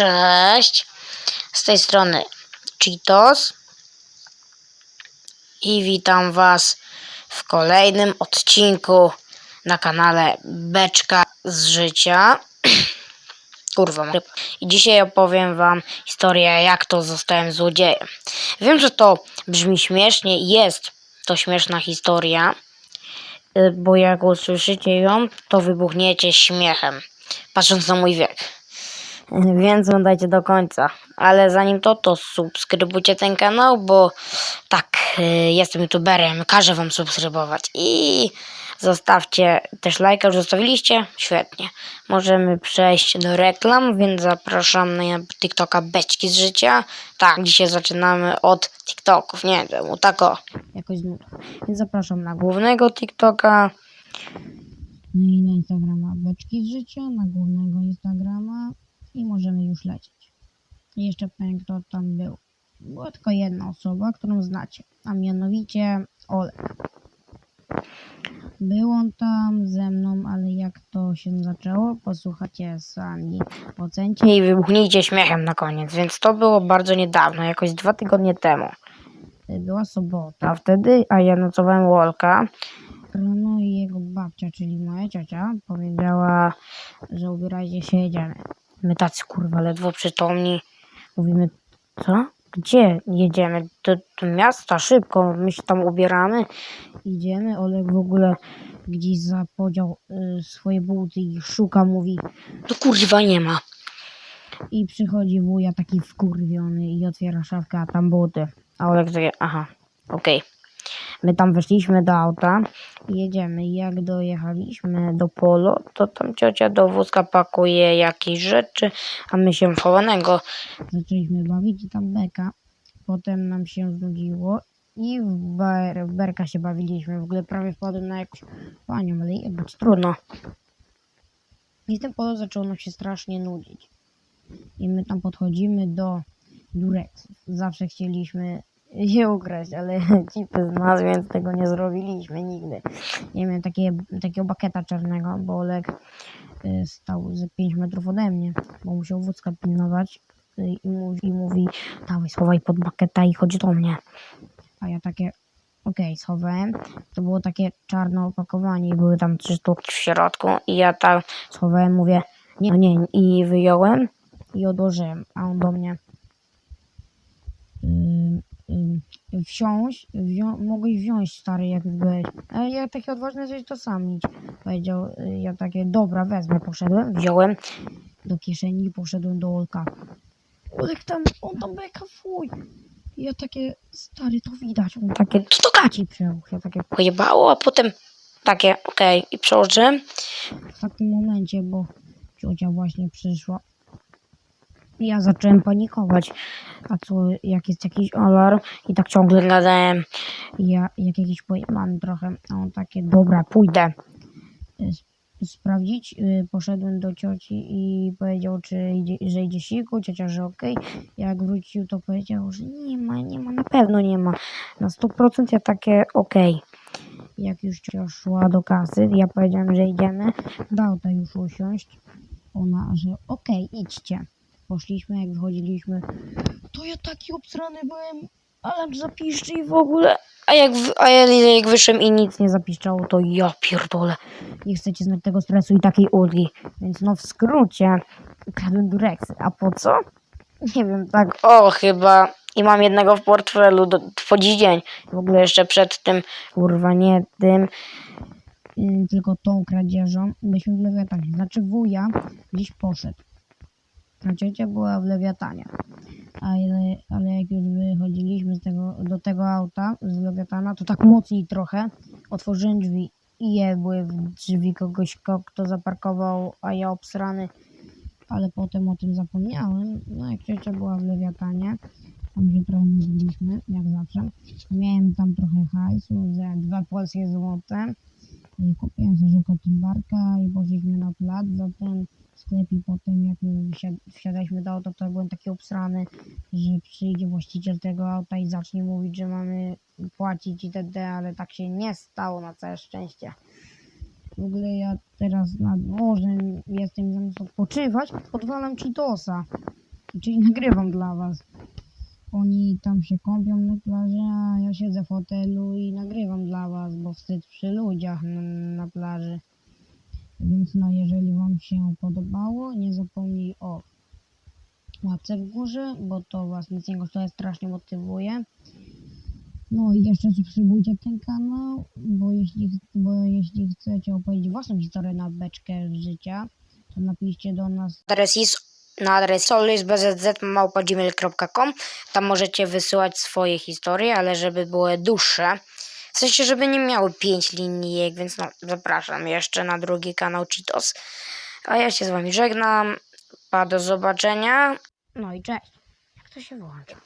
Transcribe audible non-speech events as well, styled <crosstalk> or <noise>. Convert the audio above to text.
Cześć. Z tej strony Cheetos. I witam Was w kolejnym odcinku na kanale Beczka z życia. <clears throat> Kurwa. I dzisiaj opowiem Wam historię, jak to zostałem złodziejem. Wiem, że to brzmi śmiesznie jest to śmieszna historia, y, bo jak usłyszycie ją, to wybuchniecie śmiechem, patrząc na mój wiek. Więc oglądajcie do końca. Ale zanim to, to subskrybujcie ten kanał, bo tak, y, jestem youtuberem, każę wam subskrybować. I zostawcie też lajka, już zostawiliście? Świetnie. Możemy przejść do reklam, więc zapraszam na TikToka Beczki z życia. Tak, dzisiaj zaczynamy od TikToków, nie wiem, tak o. Jakoś. Więc zapraszam na głównego TikToka. No i na Instagrama Beczki z Życia, na głównego Instagrama i możemy już lecieć. Jeszcze powiem, kto tam był. Była tylko jedna osoba, którą znacie, a mianowicie Olek. Był on tam ze mną, ale jak to się zaczęło, posłuchacie sami, ocencie. I wybuchnijcie śmiechem na koniec, więc to było bardzo niedawno, jakoś dwa tygodnie temu. Była sobota. A wtedy, a ja nocowałem u Olka, Rano jego babcia, czyli moja ciocia, powiedziała, że ubierajcie się, jedziemy. My tacy kurwa ledwo przytomni, mówimy, co? Gdzie jedziemy? Do, do miasta? Szybko, my się tam ubieramy. Idziemy, Olek w ogóle gdzieś zapodział y, swoje buty i szuka, mówi To kurwa nie ma. i przychodzi wuja taki wkurwiony i otwiera szafkę, a tam buty. A Olek takie, aha, okej. My tam weszliśmy do auta i jedziemy. Jak dojechaliśmy do polo, To tam ciocia do wózka pakuje jakieś rzeczy, a my się chowanego. zaczęliśmy bawić i tam beka. Potem nam się znudziło i w, ber, berka się bawiliśmy. W ogóle prawie wpadłem na jakąś panią, ale jebać Trudno. I w tym polu zaczęło nam się strasznie nudzić. I my tam podchodzimy do Durexów. Zawsze chcieliśmy je ukraść, ale <laughs> cipy z nas, więc tego nie zrobiliśmy nigdy. Nie miałem takie, takiego baketa czarnego, bo Olek y, stał z 5 metrów ode mnie, bo musiał wódzka pilnować y, i, mówi, i mówi, dawaj schowaj pod baketa i chodź do mnie. A ja takie, okej, schowałem. To było takie czarne opakowanie i były tam trzy sztuki W środku i ja tam schowałem, mówię, nie, no nie, i wyjąłem i odłożyłem, a on do mnie wsiąść, wzią, mogłeś wziąć stary, jak byłeś. A ja takie odważne, że to sam idź. Powiedział, y, ja takie, dobra, wezmę, poszedłem, wziąłem. do kieszeni i poszedłem do Olka. Olek tam, on tam beka, fuj. Ja takie, stary, to widać, on tak Takie, co to gaci? ci przełuch, ja takie, Pojebało, a potem takie, okej, i przełożyłem. w takim momencie, bo ciocia właśnie przyszła. Ja zacząłem panikować. A co, jak jest jakiś alarm i tak ciągle Gadałem, ja, jak jakiś pojemany trochę, on takie, dobra, pójdę y, sprawdzić. Y, Poszedłem do cioci i powiedział, czy idzie, że idzie siku, ciocia, że okej. Jak wrócił, to powiedział, że nie ma, nie ma, na pewno nie ma. Na 100% ja takie, okej. Jak już ciocia szła do kasy, ja powiedziałem, że idziemy. Do auta już usiąść. Ona, że okej, idźcie. Poszliśmy, jak wychodziliśmy, to ja taki obsrany byłem, alarm zapiszczy i w ogóle. A jak, a ja jak wyszłem i nic nie zapiszczało, to ja pierdolę. Nie chcecie znać tego stresu i takiej ulgi. Więc no w skrócie, kradłem dureksy. A po co? Nie wiem, tak, o chyba. I mam jednego w portfelu do, po dziś dzień. W ogóle jeszcze przed tym, kurwa, nie tym. Yy, tylko tą kradzieżą byliśmy w lewiatanie. Znaczy wuja gdzieś poszedł. A ciocia była w lewiatanie. Ale, ale jak już wychodziliśmy z tego, do tego auta z lewiatana, to tak mocniej trochę otworzyłem drzwi i je były w drzwi kogoś, ko- kto zaparkował, a ja obsrany. Ale potem o tym zapomniałem. No jak ciocia była w lewiatanie, tam się trochę nudiliśmy, jak zawsze. Miałem tam trochę hajsu, za dwa polskie złote. Kupiłem sobie kotymbarka i poszliśmy na plac za ten sklep i potem jak wsiadaliśmy do auta, to byłem taki obsrany, że przyjdzie właściciel tego auta i zacznie mówić, że mamy płacić itd., ale tak się nie stało na całe szczęście. W ogóle ja teraz nad morzem jestem zamiast odpoczywać, odwalam Cheetosa. Czyli nagrywam dla was. Oni tam się kąpią na plaży, a ja siedzę w hotelu i nagrywam dla was, bo wstyd przy ludziach na, na plaży. Więc no, jeżeli wam się podobało, nie zapomnij o łapce w górze, bo to was nic nie kosztuje, strasznie motywuje. No i jeszcze subskrybujcie ten kanał, bo jeśli, bo jeśli chcecie opowiedzieć własną historię na beczkę życia, to napiszcie do nas Adres jest na adres solisbzz.gmail.com Tam możecie wysyłać swoje historie, ale żeby były dłuższe. W sensie, żeby nie miały pięć linijek, więc no, zapraszam jeszcze na drugi kanał Cheetos. A ja się z wami żegnam. Pa, do zobaczenia. No i cześć. Jak to się włącza?